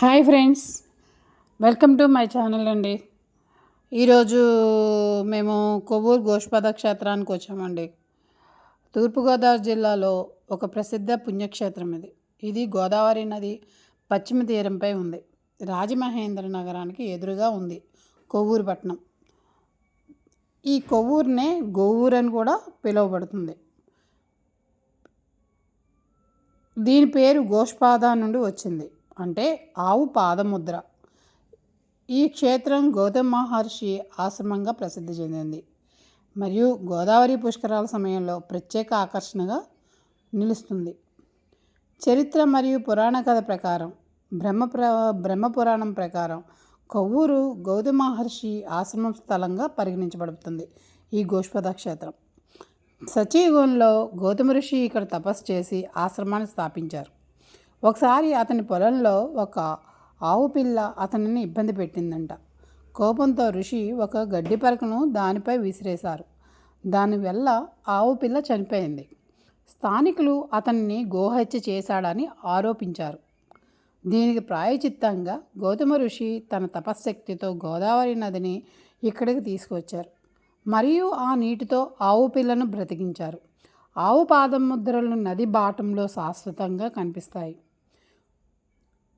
Hi friends welcome to my channel అండి. ఈరోజు మేము కొవ్వూరు గోష్పద క్షేత్రానికి వచ్చామండి. తూర్పుగోదావరి జిల్లాలో ఒక ప్రసిద్ధ పుణ్యక్షేత్రం ఇది. ఇది గోదావరి నది పశ్చిమ తీరంపై ఉంది. రాజమహేంద్ర నగరానికి ఎదురుగా ఉంది కొవ్వూరు పట్టణం. ఈ కొవ్వూరునే గోవూరు అని కూడా పిలువబడుతుంది. దీని పేరు గోష్పాద నుండి వచ్చింది. అంటే ఆవు పాదముద్ర. ఈ క్షేత్రం గౌతమ మహర్షి ఆశ్రమంగా ప్రసిద్ధి చెందింది. మరియు గోదావరి పుష్కరాల సమయంలో ప్రత్యేక ఆకర్షణగా నిలుస్తుంది. చరిత్ర మరియు పురాణ కథ ప్రకారం బ్రహ్మ ప్ర బ్రహ్మ పురాణం ప్రకారం కొవ్వూరు గౌతమ మహర్షి ఆశ్రమం స్థలంగా పరిగణించబడుతుంది ఈ గోష్పద క్షేత్రం. సచీగుణంలో గౌతమ ఋషి ఇక్కడ తపస్సు చేసి ఆశ్రమాన్ని స్థాపించారు. ఒకసారి అతని పొలంలో ఒక ఆవు పిల్ల అతనిని ఇబ్బంది పెట్టిందంట. కోపంతో ఋషి ఒక గడ్డి పరకను దానిపై విసిరేశారు. దానివల్ల ఆవు పిల్ల చనిపోయింది. స్థానికులు అతన్ని గోహత్య చేశాడని ఆరోపించారు. దీనికి ప్రాయచిత్తంగా గౌతమ ఋషి తన తపశ్శక్తితో గోదావరి నదిని ఇక్కడికి తీసుకొచ్చారు మరియు ఆ నీటితో ఆవు పిల్లను బ్రతికించారు. ఆవు పాదం ముద్రలు నది బాటంలో శాశ్వతంగా కనిపిస్తాయి.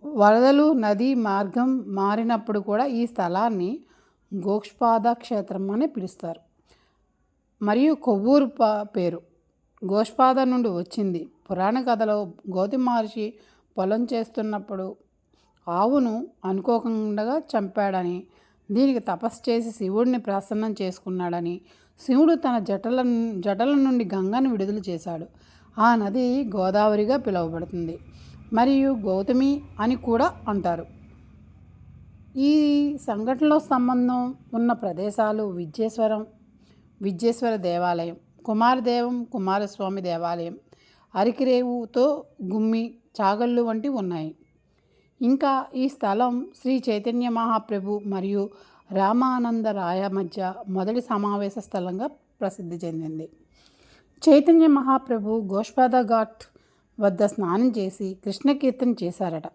వరదలు నది మార్గం మారినప్పుడు కూడా ఈ స్థలాన్ని గోష్పాద క్షేత్రం అని పిలుస్తారు. మరియు కొవ్వూరు పేరు. గోష్పాద నుండి వచ్చింది. పురాణ కథలో గోతి మహర్షి పొలం చేస్తున్నప్పుడు ఆవును అనుకోకుండా చంపాడని దీనికి తపస్సు చేసి శివుడిని ప్రసన్నం చేసుకున్నాడని శివుడు తన జటల జటల నుండి గంగను విడుదల చేశాడు. ఆ నది గోదావరిగా పిలువబడుతుంది. మరియు గౌతమి అని కూడా అంటారు. ఈ సంఘటనలో సంబంధం ఉన్న ప్రదేశాలు విద్యేశ్వరం విద్యేశ్వర దేవాలయం కుమారదేవం కుమారస్వామి దేవాలయం అరికిరేవుతో గుమ్మి చాగళ్ళు వంటివి ఉన్నాయి. ఇంకా ఈ స్థలం శ్రీ చైతన్య మహాప్రభు మరియు రామానంద రాయ మధ్య మొదటి సమావేశ స్థలంగా ప్రసిద్ధి చెందింది. చైతన్య మహాప్రభు గోష్పాద ఘాట్ వద్ద స్నానం చేసి కృష్ణ కీర్తన చేశారట.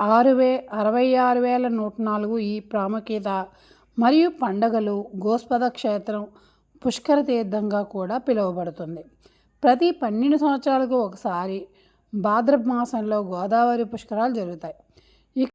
ఆరు వే అరవై ఆరు వేల నూట నాలుగు ఈ ప్రాముఖ్యత మరియు పండగలు గోస్పద క్షేత్రం పుష్కర తీర్థంగా కూడా పిలువబడుతుంది. ప్రతి పన్నెండు సంవత్సరాలకు ఒకసారి భాద్రప మాసంలో గోదావరి పుష్కరాలు జరుగుతాయి.